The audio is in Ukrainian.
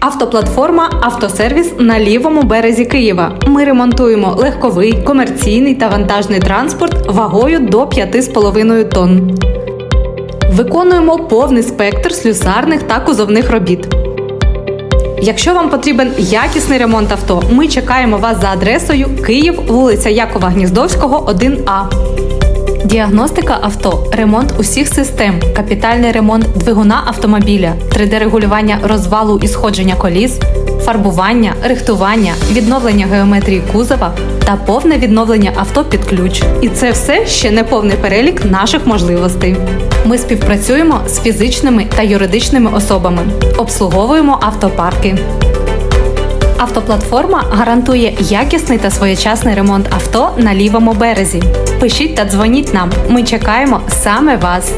Автоплатформа Автосервіс на лівому березі Києва. Ми ремонтуємо легковий, комерційний та вантажний транспорт вагою до 5,5 тонн. Виконуємо повний спектр слюсарних та кузовних робіт. Якщо вам потрібен якісний ремонт авто, ми чекаємо вас за адресою Київ, вулиця Якова Гніздовського, 1А. Діагностика авто, ремонт усіх систем, капітальний ремонт двигуна автомобіля, 3D-регулювання розвалу і сходження коліс, фарбування, рихтування, відновлення геометрії кузова та повне відновлення авто під ключ. І це все ще не повний перелік наших можливостей. Ми співпрацюємо з фізичними та юридичними особами, обслуговуємо автопарки. Автоплатформа гарантує якісний та своєчасний ремонт авто на лівому березі. Пишіть та дзвоніть нам. Ми чекаємо саме вас.